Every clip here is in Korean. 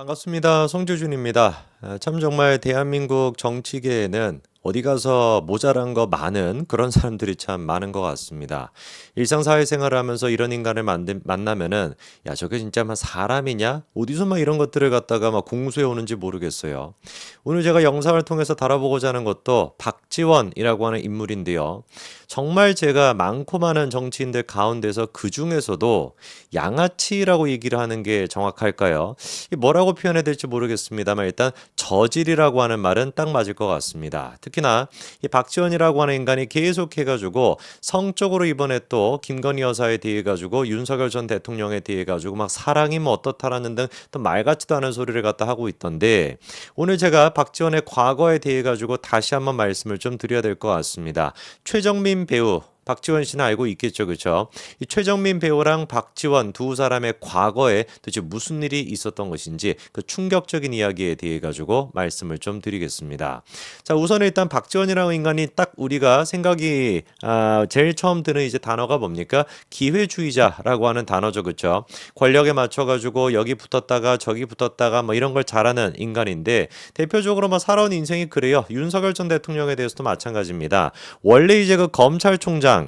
반갑습니다. 송주준입니다. 아, 참 정말 대한민국 정치계에는 어디 가서 모자란 거 많은 그런 사람들이 참 많은 것 같습니다. 일상 사회생활을 하면서 이런 인간을 만든, 만나면은 야 저게 진짜 막 사람이냐? 어디서 막 이런 것들을 갖다가 막 공수해 오는지 모르겠어요. 오늘 제가 영상을 통해서 다뤄보고자 하는 것도 박지원이라고 하는 인물인데요. 정말 제가 많고 많은 정치인들 가운데서 그 중에서도 양아치라고 얘기를 하는 게 정확할까요? 이 뭐라고 표현해야 될지 모르겠습니다만 일단 저질이라고 하는 말은 딱 맞을 것 같습니다. 특히나 이 박지원이라고 하는 인간이 계속해가지고 성적으로 이번에 또 김건희 여사에 대해 가지고 윤석열 전 대통령에 대해 가지고 막 사랑이 뭐 어떻다라는 등 또 말 같지도 않은 소리를 갖다 하고 있던데 오늘 제가 박지원의 과거에 대해 가지고 다시 한번 말씀을 좀 드려야 될 것 같습니다. 최정민 배우 박지원 씨는 알고 있겠죠, 그렇죠? 이 최정민 배우랑 박지원 두 사람의 과거에 도대체 무슨 일이 있었던 것인지 그 충격적인 이야기에 대해 가지고 말씀을 좀 드리겠습니다. 자, 우선 일단 박지원이라는 인간이 딱 우리가 생각이 아, 제일 처음 드는 이제 단어가 뭡니까? 기회주의자라고 하는 단어죠, 그렇죠? 권력에 맞춰 가지고 여기 붙었다가 저기 붙었다가 뭐 이런 걸 잘하는 인간인데 대표적으로 뭐 살아온 인생이 그래요. 윤석열 전 대통령에 대해서도 마찬가지입니다. 원래 이제 그 검찰총장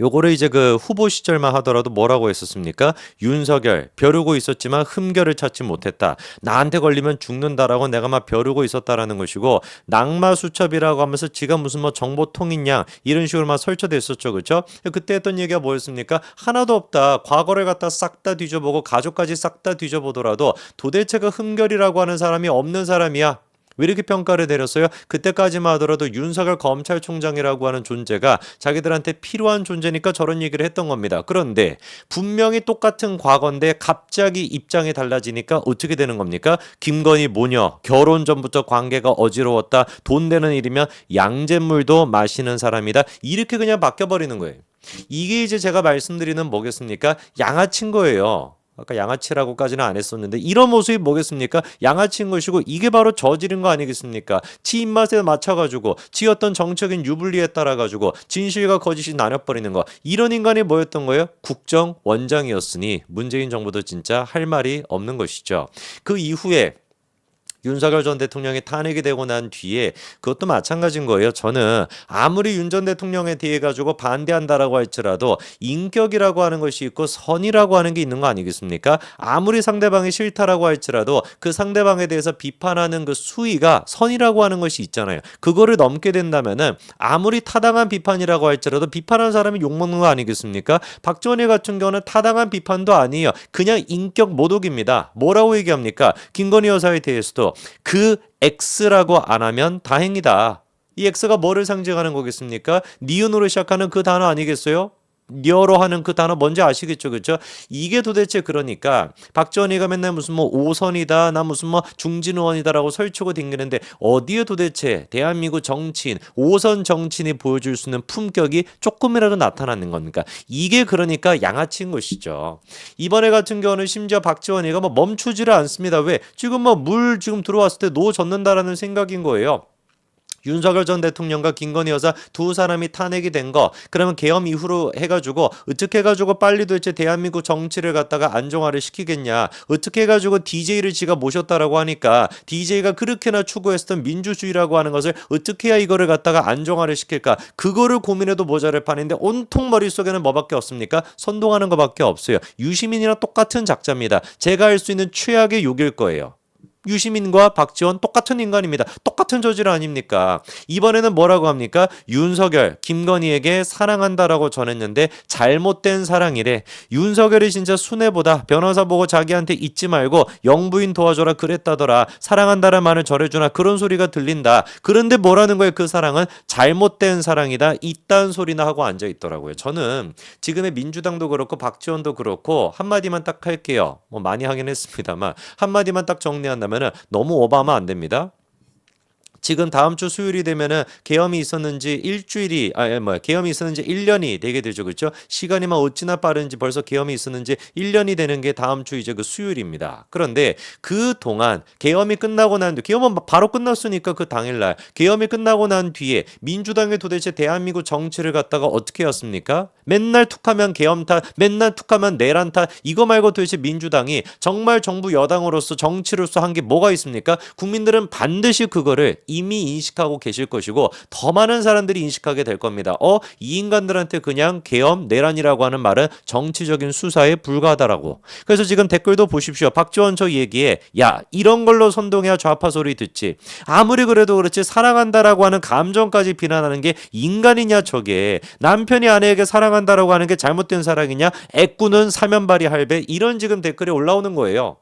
요거를 이제 그 후보 시절만 하더라도 뭐라고 했었습니까? 윤석열 벼르고 있었지만 흠결을 찾지 못했다. 나한테 걸리면 죽는다라고 내가 막 벼르고 있었다라는 것이고 낙마 수첩이라고 하면서 지가 무슨 뭐 정보 통인양 이런 식으로 막 설쳐댔었죠, 그렇죠? 그때 했던 얘기가 뭐였습니까? 하나도 없다. 과거를 갖다 싹 다 뒤져보고 가족까지 싹 다 뒤져보더라도 도대체 그 흠결이라고 하는 사람이 없는 사람이야. 왜 이렇게 평가를 내렸어요? 그때까지만 하더라도 윤석열 검찰총장이라고 하는 존재가 자기들한테 필요한 존재니까 저런 얘기를 했던 겁니다. 그런데 분명히 똑같은 과거인데 갑자기 입장이 달라지니까 어떻게 되는 겁니까? 김건희 모녀 결혼 전부터 관계가 어지러웠다. 돈 되는 일이면 양잿물도 마시는 사람이다. 이렇게 그냥 바뀌어버리는 거예요. 이게 이제 제가 말씀드리는 뭐겠습니까? 양아친 거예요. 아까 양아치라고까지는 안 했었는데 이런 모습이 뭐겠습니까? 양아치인 것이고 이게 바로 저지른 거 아니겠습니까? 지 입맛에 맞춰가지고 지 어떤 정적인 유불리에 따라가지고 진실과 거짓이 나눠버리는 거 이런 인간이 뭐였던 거예요? 국정 원장이었으니 문재인 정부도 진짜 할 말이 없는 것이죠. 그 이후에 윤석열 전 대통령이 탄핵이 되고 난 뒤에 그것도 마찬가지인 거예요. 저는 아무리 윤 전 대통령에 대해 가지고 반대한다라고 할지라도 인격이라고 하는 것이 있고 선이라고 하는 게 있는 거 아니겠습니까? 아무리 상대방이 싫다라고 할지라도 그 상대방에 대해서 비판하는 그 수위가 선이라고 하는 것이 있잖아요. 그거를 넘게 된다면은 아무리 타당한 비판이라고 할지라도 비판하는 사람이 욕먹는 거 아니겠습니까? 박지원이 같은 경우는 타당한 비판도 아니에요. 그냥 인격 모독입니다. 뭐라고 얘기합니까? 김건희 여사에 대해서도 그 X라고 안 하면 다행이다. 이 X가 뭐를 상징하는 거겠습니까? 니은으로 시작하는 그 단어 아니겠어요? 여로 하는 그 단어 뭔지 아시겠죠, 그렇죠? 이게 도대체 그러니까 박지원이가 맨날 무슨 뭐 오선이다, 나 무슨 뭐 중진 의원이다라고 설치고 댕기는데 어디에 도대체 대한민국 정치인 오선 정치인이 보여줄 수 있는 품격이 조금이라도 나타나는 겁니까? 이게 그러니까 양아치인 것이죠. 이번에 같은 경우는 심지어 박지원이가 뭐 멈추지를 않습니다. 왜? 지금 뭐 물 지금 들어왔을 때 노 젓는다라는 생각인 거예요. 윤석열 전 대통령과 김건희 여사 두 사람이 탄핵이 된 거 그러면 계엄 이후로 해가지고 어떻게 해가지고 빨리 도대체 대한민국 정치를 갖다가 안정화를 시키겠냐? 어떻게 해가지고 DJ를 지가 모셨다라고 하니까 DJ가 그렇게나 추구했던 민주주의라고 하는 것을 어떻게 해야 이거를 갖다가 안정화를 시킬까? 그거를 고민해도 모자랄 판인데 온통 머릿속에는 뭐밖에 없습니까? 선동하는 것밖에 없어요. 유시민이랑 똑같은 작자입니다. 제가 할 수 있는 최악의 욕일 거예요 유시민과 박지원 똑같은 인간입니다. 똑같은 저질 아닙니까? 이번에는 뭐라고 합니까? 윤석열, 김건희에게 사랑한다라고 전했는데 잘못된 사랑이래. 윤석열이 진짜 순애보다 변호사 보고 자기한테 잊지 말고 영부인 도와줘라 그랬다더라. 사랑한다는 말을 전해주나 그런 소리가 들린다. 그런데 뭐라는 거예요? 그 사랑은 잘못된 사랑이다. 이딴 소리나 하고 앉아 있더라고요. 저는 지금의 민주당도 그렇고 박지원도 그렇고 한마디만 딱 할게요. 뭐 많이 하긴 했습니다만 한마디만 딱 정리한다면 너무 오버하면 안 됩니다. 지금 다음 주 수요일이 되면은 계엄이 있었는지 일주일이 아 뭐야 계엄이 있었는지 1년이 되게 되죠. 그렇죠? 시간이만 어찌나 빠른지 벌써 계엄이 있었는지 1년이 되는 게 다음 주 이제 그 수요일입니다. 그런데 그 동안 계엄이 끝나고 난 뒤 계엄은 바로 끝났으니까 그 당일날 계엄이 끝나고 난 뒤에 민주당이 도대체 대한민국 정치를 갖다가 어떻게 했습니까? 맨날 툭하면 계엄 탓 맨날 툭하면 내란 탓 이거 말고 도대체 민주당이 정말 정부 여당으로서 정치로서 한 게 뭐가 있습니까? 국민들은 반드시 그거를 이미 인식하고 계실 것이고 더 많은 사람들이 인식하게 될 겁니다. 어, 이 인간들한테 그냥 계엄 내란이라고 하는 말은 정치적인 수사에 불과하다라고. 그래서 지금 댓글도 보십시오. 박지원 저 얘기에 야 이런 걸로 선동해야 좌파 소리 듣지. 아무리 그래도 그렇지 사랑한다라고 하는 감정까지 비난하는 게 인간이냐 저게 남편이 아내에게 사랑한다라고 하는 게 잘못된 사랑이냐 애꾸는 사면발이 할배 이런 지금 댓글이 올라오는 거예요.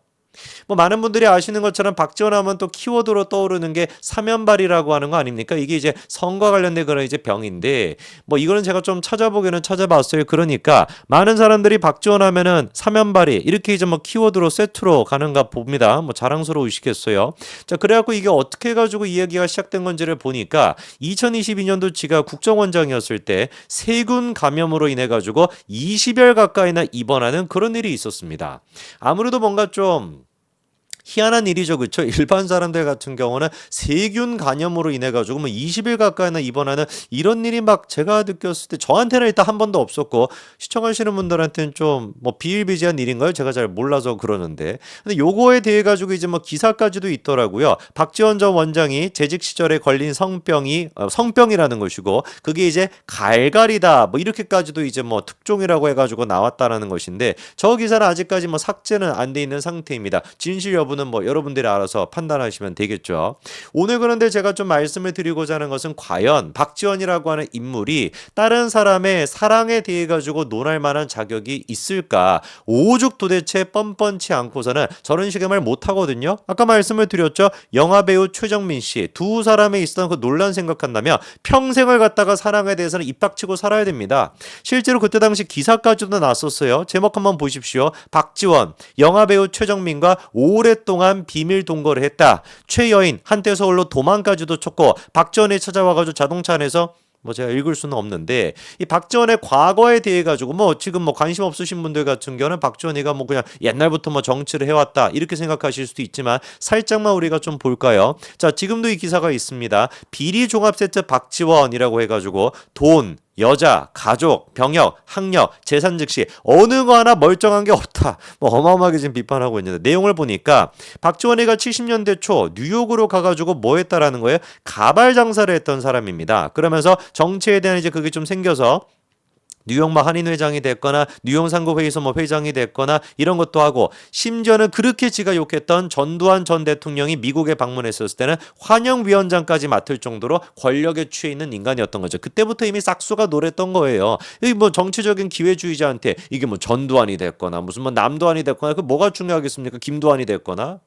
뭐 많은 분들이 아시는 것처럼 박지원 하면 또 키워드로 떠오르는 게 사면발이라고 하는 거 아닙니까? 이게 이제 성과 관련된 그런 이제 병인데 뭐 이거는 제가 좀 찾아보기는 찾아봤어요. 그러니까 많은 사람들이 박지원 하면은 사면발이 이렇게 이제 뭐 키워드로 세트로 가는가 봅니다. 뭐 자랑스러우시겠어요. 자, 그래갖고 이게 어떻게 해가지고 이야기가 시작된 건지를 보니까 2022년도 지가 국정원장이었을 때 세균 감염으로 인해 가지고 20여 가까이나 입원하는 그런 일이 있었습니다. 아무래도 뭔가 좀 희한한 일이죠. 그렇죠? 일반 사람들 같은 경우는 세균 감염으로 인해 가지고 뭐 20일 가까이나 입원하는 이런 일이 막 제가 느꼈을 때 저한테는 일단 한 번도 없었고 시청하시는 분들한테는 좀 뭐 비일비재한 일인가요? 제가 잘 몰라서 그러는데. 근데 요거에 대해 가지고 이제 뭐 기사까지도 있더라고요. 박지원 전 원장이 재직 시절에 걸린 성병이 어, 성병이라는 것이고 그게 이제 갈갈이다. 뭐 이렇게까지도 이제 뭐 특종이라고 해 가지고 나왔다라는 것인데 저 기사는 아직까지 뭐 삭제는 안 돼 있는 상태입니다. 진실 여부는 뭐 여러분들이 알아서 판단하시면 되겠죠. 오늘 그런데 제가 좀 말씀을 드리고자 하는 것은 과연 박지원이라고 하는 인물이 다른 사람의 사랑에 대해 가지고 논할 만한 자격이 있을까? 오죽 도대체 뻔뻔치 않고서는 저런 식의 말 못 하거든요. 아까 말씀을 드렸죠. 영화 배우 최정민 씨 두 사람에 있었던 그 논란 생각한다면 평생을 갖다가 사랑에 대해서는 입닥치고 살아야 됩니다. 실제로 그때 당시 기사까지도 났었어요. 제목 한번 보십시오. 박지원 영화 배우 최정민과 오랫 동안 비밀 동거를 했다. 최여인 한때 서울로 도망까지도 쳤고 박지원이 찾아와가지고 자동차 안에서 뭐 제가 읽을 수는 없는데 이 박지원의 과거에 대해 가지고 뭐 지금 뭐 관심 없으신 분들 같은 경우는 박지원이가 뭐 그냥 옛날부터 뭐 정치를 해왔다 이렇게 생각하실 수도 있지만 살짝만 우리가 좀 볼까요? 자 지금도 이 기사가 있습니다. 비리 종합 세트 박지원이라고 해가지고 돈 여자, 가족, 병역, 학력, 재산 즉시 어느 거 하나 멀쩡한 게 없다. 뭐 어마어마하게 지금 비판하고 있는데 내용을 보니까 박지원이가 70년대 초 뉴욕으로 가가지고 뭐 했다라는 거예요? 가발 장사를 했던 사람입니다. 그러면서 정치에 대한 이제 그게 좀 생겨서 뉴욕 뭐 한인 회장이 됐거나 뉴욕 상고 회의소 뭐 회장이 됐거나 이런 것도 하고 심지어는 그렇게 지가 욕했던 전두환 전 대통령이 미국에 방문했었을 때는 환영 위원장까지 맡을 정도로 권력에 취해 있는 인간이었던 거죠. 그때부터 이미 싹수가 노랬던 거예요. 이뭐 정치적인 기회주의자한테 이게 뭐 전두환이 됐거나 무슨 뭐 남두환이 됐거나 그 뭐가 중요하겠습니까? 김두환이 됐거나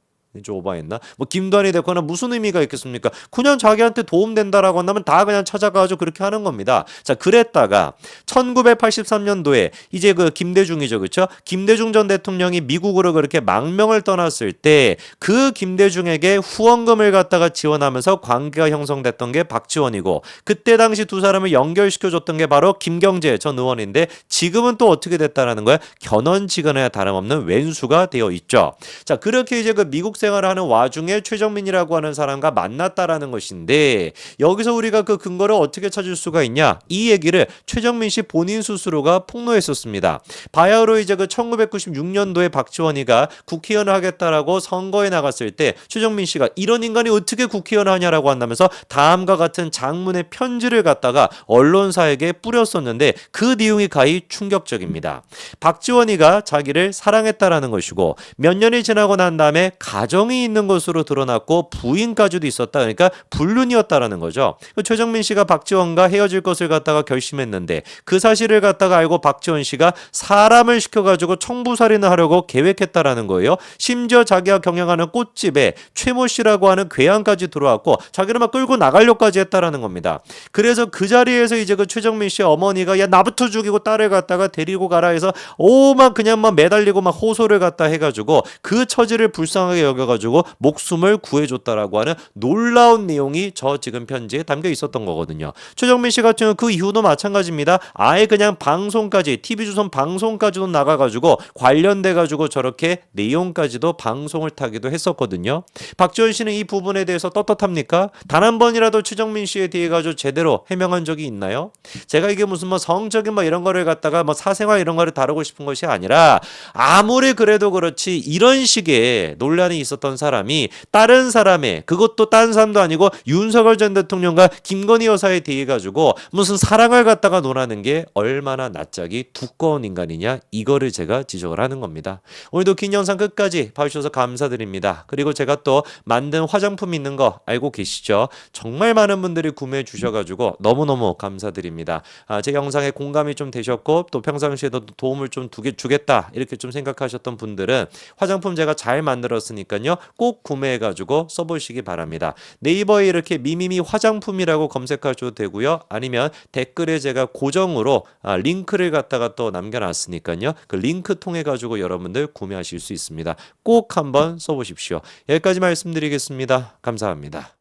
좀 오바했나? 뭐 김두한이 됐거나 무슨 의미가 있겠습니까? 그냥 자기한테 도움된다라고 한다면 다 그냥 찾아가지고 그렇게 하는 겁니다. 자, 그랬다가 1983년도에 이제 그 김대중이죠. 그렇죠? 김대중 전 대통령이 미국으로 그렇게 망명을 떠났을 때 그 김대중에게 후원금을 갖다가 지원하면서 관계가 형성됐던 게 박지원이고 그때 당시 두 사람을 연결시켜 줬던 게 바로 김경재 전 의원인데 지금은 또 어떻게 됐다라는 거야? 견원지간에 다름없는 왼수가 되어 있죠. 자, 그렇게 이제 그 미국 생활하는 와중에 최정민이라고 하는 사람과 만났다라는 것인데 여기서 우리가 그 근거를 어떻게 찾을 수가 있냐? 이 얘기를 최정민 씨 본인 스스로가 폭로했었습니다. 바야흐로 이제 그 1996년도에 박지원이가 국회의원을 하겠다라고 선거에 나갔을 때 최정민 씨가 이런 인간이 어떻게 국회의원을 하냐라고 한다면서 다음과 같은 장문의 편지를 갖다가 언론사에게 뿌렸었는데 그 내용이 가히 충격적입니다. 박지원이가 자기를 사랑했다라는 것이고 몇 년이 지나고 난 다음에 가정 이 있는 것으로 드러났고 부인까지도 있었다. 그러니까 불륜이었다라는 거죠. 그 최정민 씨가 박지원과 헤어질 것을 갖다가 결심했는데 그 사실을 갖다가 알고 박지원 씨가 사람을 시켜가지고 청부살인을 하려고 계획했다라는 거예요. 심지어 자기가 경영하는 꽃집에 최모 씨라고 하는 괴한까지 들어왔고 자기를 막 끌고 나가려고까지 했다라는 겁니다. 그래서 그 자리에서 이제 그 최정민 씨 어머니가 야 나부터 죽이고 딸을 갖다가 데리고 가라 해서 오막 그냥 막 매달리고 막 호소를 갖다 해가지고 그 처지를 불쌍하게 여겨 속여가지고 목숨을 구해줬다라고 하는 놀라운 내용이 저 지금 편지에 담겨 있었던 거거든요. 최정민 씨 같은 경우 그 이후도 마찬가지입니다. 아예 그냥 방송까지 TV조선 방송까지도 나가가지고 관련돼 가지고 저렇게 내용까지도 방송을 타기도 했었거든요. 박지원 씨는 이 부분에 대해서 떳떳합니까? 단 한 번이라도 최정민 씨에 대해 가지고 제대로 해명한 적이 있나요? 제가 이게 무슨 뭐 성적인 뭐 이런 거를 갖다가 뭐 사생활 이런 거를 다루고 싶은 것이 아니라 아무리 그래도 그렇지 이런 식의 논란이 있 었던 사람이 다른 사람의 그것도 딴 사람도 아니고 윤석열 전 대통령과 김건희 여사에 대해 가지고 무슨 사랑을 갖다가 논하는 게 얼마나 낯짝이 두꺼운 인간이냐 이거를 제가 지적을 하는 겁니다. 오늘도 긴 영상 끝까지 봐주셔서 감사드립니다. 그리고 제가 또 만든 화장품 있는 거 알고 계시죠? 정말 많은 분들이 구매해 주셔가지고 너무너무 감사드립니다. 아, 제 영상에 공감이 좀 되셨고 또 평상시에도 도움을 좀 두게 주겠다 이렇게 좀 생각하셨던 분들은 화장품 제가 잘 만들었으니까 요 꼭 구매해 가지고 써 보시기 바랍니다. 네이버에 이렇게 미미미 화장품이라고 검색하셔도 되고요 아니면 댓글에 제가 고정으로 아, 링크를 갖다가 또 남겨 놨으니까요 그 링크 통해 가지고 여러분들 구매하실 수 있습니다. 꼭 한번 써 보십시오. 여기까지 말씀드리겠습니다. 감사합니다.